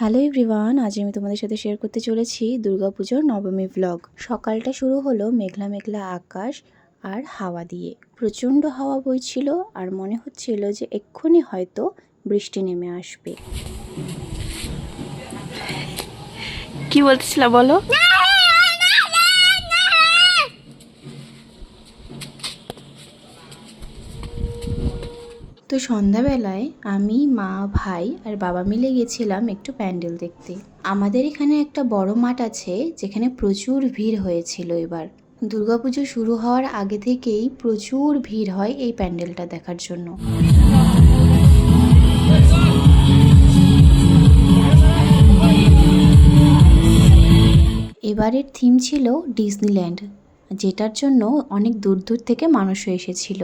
Hello everyone, আজ আমি তোমাদের সাথে শেয়ার করতে চলেছি দুর্গাপুজোর নবমী ভ্লগ সকালটা শুরু হলো মেঘলা মেঘলা আকাশ আর হাওয়া দিয়ে। প্রচণ্ড হাওয়া বইছিল আর মনে হচ্ছিল যে এক্ষুনি হয়তো বৃষ্টি নেমে আসবে। কি বলতেছিল বলো? তো সন্ধ্যাবেলায় আমি, মা, ভাই আর বাবা মিলে গেছিলাম একটু প্যান্ডেল দেখতে। আমাদের এখানে একটা বড় মাঠ আছে, যেখানে প্রচুর ভিড় হয়েছিল এবার। দুর্গাপুজো শুরু হওয়ার আগে থেকেই প্রচুর ভিড় হয় এই প্যান্ডেলটা দেখার জন্য। এবারের থিম ছিল ডিজনিল্যান্ড যেটার জন্য অনেক দূর দূর থেকে মানুষও এসেছিল।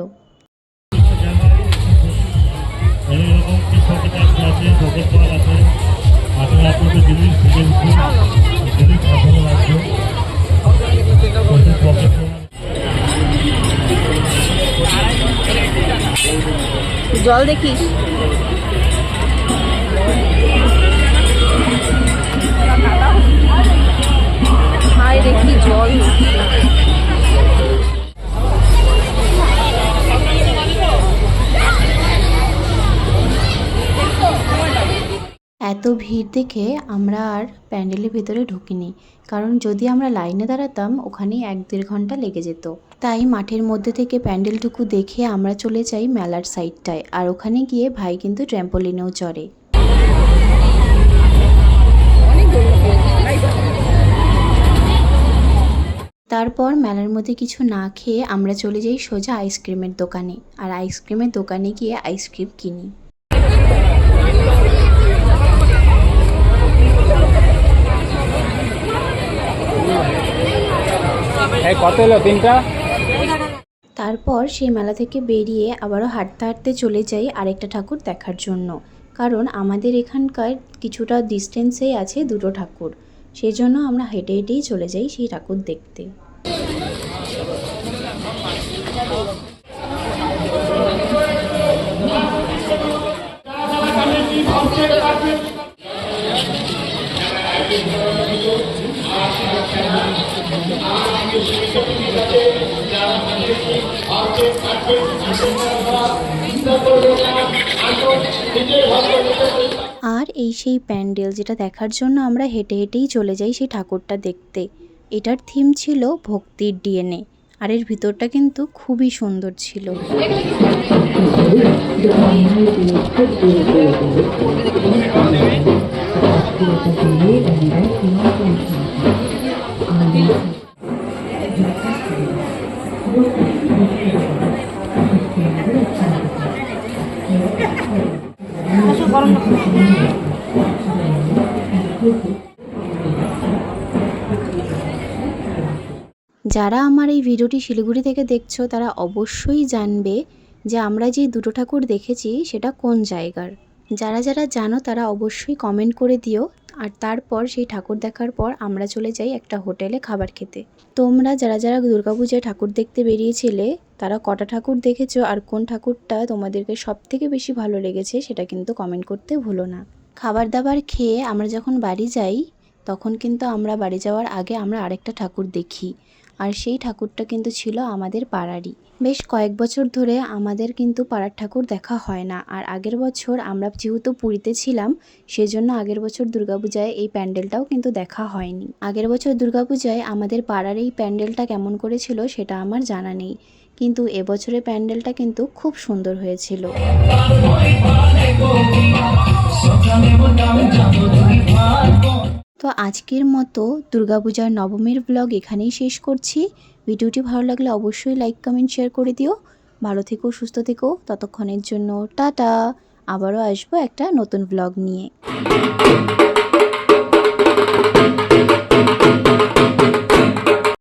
জল কৃষকের এত ভিড় দেখে আমরা আর প্যান্ডেলের ভিতরে ঢুকিনি, কারণ যদি আমরা লাইনে দাঁড়াতাম ওখানেই এক দেড় ঘণ্টা লেগে যেত। তাই মাঠের মধ্যে থেকে প্যান্ডেলটুকু দেখে আমরা চলে যাই মেলার সাইডটায়, আর ওখানে গিয়ে ভাই কিন্তু ট্র্যাম্পোলিনেও চড়ে। তারপর মেলার মধ্যে কিছু না খেয়ে আমরা চলে যাই সোজা আইসক্রিমের দোকানে, আর আইসক্রিমের দোকানে গিয়ে আইসক্রিম কিনি। কত হলো তিনটা তারপর সেই মেলা থেকে বেরিয়ে আবারও হাঁটতে হাঁটতে চলে যাই আরেকটা ঠাকুর দেখার জন্য। কারণ আমাদের এখানকার কিছুটা ডিস্টেন্সেই আছে দুটো ঠাকুর। সেই জন্য আমরা হেঁটে হেঁটেই চলে যাই সেই ঠাকুর দেখতে। আর এই সেই প্যান্ডেল যেটা দেখার জন্য আমরা হেঁটে হেঁটেই চলে যাই সেই ঠাকুরটা দেখতে। এটার থিম ছিল ভক্তির ডিএনএ আর এর ভিতরটা কিন্তু খুবই সুন্দর ছিল। যারা আমার এই ভিডিওটি শিলিগুড়ি থেকে দেখছ, তারা অবশ্যই জানবে যে আমরা যে দুটো ঠাকুর দেখেছি, সেটা কোন জায়গার? যারা যারা জানো, তারা অবশ্যই কমেন্ট করে দিও। আর তারপর সেই ঠাকুর দেখার পর আমরা চলে যাই একটা হোটেলে খাবার খেতে। তোমরা যারা যারা দুর্গাপূজায় ঠাকুর দেখতে বেরিয়েছিলে, তারা কটা ঠাকুর দেখেছ আর কোন ঠাকুরটা তোমাদেরকে সব থেকে বেশি ভালো লেগেছে সেটা কিন্তু কমেন্ট করতে ভুলো না। খাবার দাবার খেয়ে আমরা যখন বাড়ি যাই তখন কিন্তু আমরা বাড়ি যাওয়ার আগে আমরা আরেকটা ঠাকুর দেখি। আর সেই ঠাকুরটা কিন্তু ছিল আমাদের পাড়ারই। বেশ কয়েক বছর ধরে আমাদের কিন্তু পাড়ার ঠাকুর দেখা হয় না। আর আগের বছর আমরা যেহেতু পুরীতে ছিলাম, সেজন্য আগের বছর দুর্গাপূজায় এই প্যান্ডেলটাও কিন্তু দেখা হয়নি। আগের বছর দুর্গাপূজায় আমাদের পাড়ার এই প্যান্ডেলটা কেমন করেছিল সেটা আমার জানা নেই। কিন্তু এবছরের প্যান্ডেলটা কিন্তু খুব সুন্দর হয়েছিল। তো আজকের মতো দুর্গাপূজার নবমীর ব্লগ এখানেই শেষ করছি। ভিডিওটি ভালো লাগলে অবশ্যই লাইক কমেন্ট শেয়ার করে দিও। ভালো থেকো, সুস্থ থেকো। ততক্ষণের জন্য টাটা। আবারও আসব একটা নতুন ব্লগ নিয়ে।